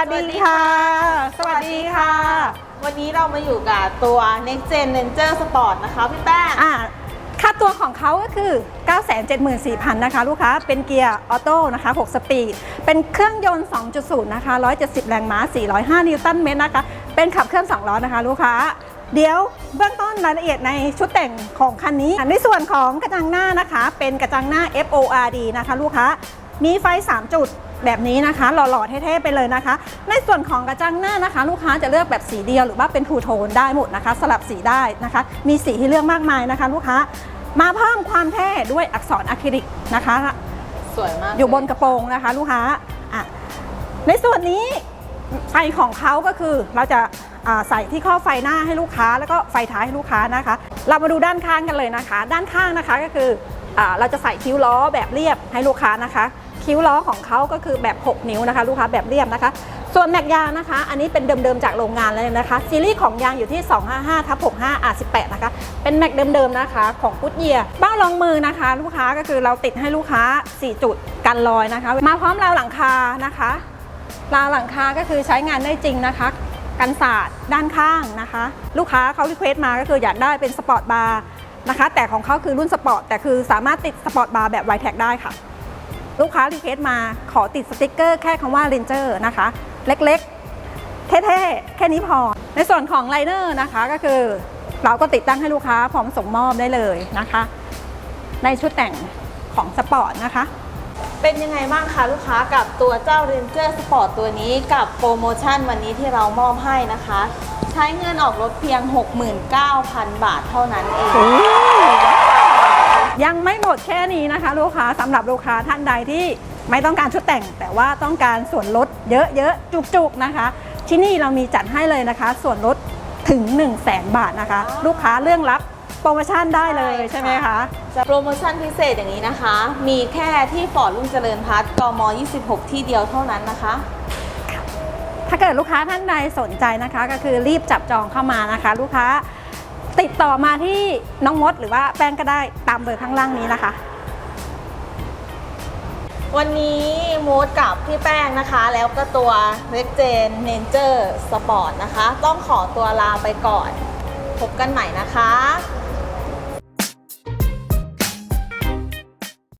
วัสดีค่ะ สวัสดีค่ะ วันนี้เรามาอยู่กับตัว Next Gen Ranger Sport นะคะพี่แป้งอ่าค่าตัวของเขาก็คือ 974,000 นะคะลูกค้า เป็นเกียร์ออโต้นะคะ 6 สปีด เป็นเครื่องยนต์ 2.0 นะคะ 170 แรงม้า 405 นิวตันเมตรนะคะ เป็นขับเคลื่อน 2 ล้อนะคะลูกค้า เดี๋ยวเบื้องต้นรายละเอียดในชุดแต่งของคันนี้ ในส่วนของกระจังหน้านะคะ เป็นกระจังหน้า FORD นะคะลูกค้า มีไฟ 3 จุด แบบนี้นะคะ หล่อๆเท่ๆไปเลยนะคะ ในส่วนของกระจังหน้านะคะ ลูกค้าจะเลือกแบบสีเดียวหรือว่าเป็นทูโทนได้หมดนะคะ สลับสีได้นะคะ มีสีให้เลือกมากมายนะคะ ลูกค้ามาเพิ่มความเท่ด้วยอักษรอะคริลิกนะคะ สวยมากอยู่บนกระโปรงนะคะ ลูกค้าอะในส่วนนี้ไฟของเขาก็คือเราจะอ่าใส่ที่ข้อไฟหน้าให้ลูกค้า แล้วก็ไฟท้ายให้ลูกค้านะคะ เรามาดูด้านข้างกันเลยนะคะ ด้านข้างนะคะก็คืออาเราจะใส่คิ้วล้อแบบเรียบให้ลูกค้านะคะ คิ้วล้อของเขาก็คือแบบ 6 นิ้วนะคะลูกค้าแบบเรียบนะคะ ส่วนแม็กยางนะคะ อันนี้เป็นเดิมๆจากโรงงานเลยนะคะ ซีรีส์ของยางอยู่ที่ 255ทับ65 R18 นะคะ เป็นแม็กเดิมๆนะคะ ของกุดเยียเบ้ารองมือนะคะ ลูกค้าก็คือเราติดให้ลูกค้า 4 จุดกันรอยนะคะ มาพร้อมราวหลังคานะคะราวหลังคาก็คือใช้งานได้จริงนะคะ กันศาสตร์ด้านข้างนะคะ ลูกค้าเขารีเควสต์มาก็คืออยากได้เป็นสปอร์ตบาร์นะคะ แต่ของเขาคือรุ่นสปอร์ตแต่คือสามารถติดสปอร์ตบาร์แบบไวแท็กได้ค่ะ ลูกค้ารีเควสต์มาขอติดสติกเกอร์แค่คำว่า Ranger นะคะ เล็กๆ เท่ๆ แค่นี้พอ ในส่วนของไลเนอร์นะคะก็คือเราก็ติดตั้งให้ลูกค้าพร้อมส่งมอบได้เลยนะคะ ในชุดแต่งของสปอร์ตนะคะ เป็นยังไงบ้างคะลูกค้ากับตัวเจ้า Ranger Sport ตัวนี้กับโปรโมชั่นวันนี้ที่เรามอบให้นะคะ ใช้เงินออกรถเพียง 69,000 บาทเท่านั้นเอง ยังไม่หมดแค่นี้นะคะ ลูกค้าสำหรับลูกค้าท่านใดที่ไม่ต้องการชุดแต่ง แต่ว่าต้องการส่วนลดเยอะๆ จุกๆนะคะ ที่นี่เรามีจัดให้เลยนะคะ ส่วนลดถึง 1 0 0 0 0แบาทนะคะ ลูกค้าเรื่องรับโปรโมชั่นได้เลยใช่ไหมคะ จะโปรโมชั่นพิเศษอย่างนี้นะคะ มีแค่ที่ฟอร์ดรุ่งเจริญพัฒน์กม 26 ที่เดียวเท่านั้นนะคะ ถ้าเกิดลูกค้าท่านใดสนใจนะคะ ก็คือรีบจับจองเข้ามานะคะ ลูกค้า ติดต่อมาที่น้องมดหรือว่าแป้งก็ได้ตามเบอร์ข้างล่างนี้นะคะ วันนี้มูดกับพี่แป้งนะคะ แล้วก็ตัวเลกเจนเนเจอร์สปอร์ตนะคะ ต้องขอตัวลาไปก่อน พบกันใหม่นะคะ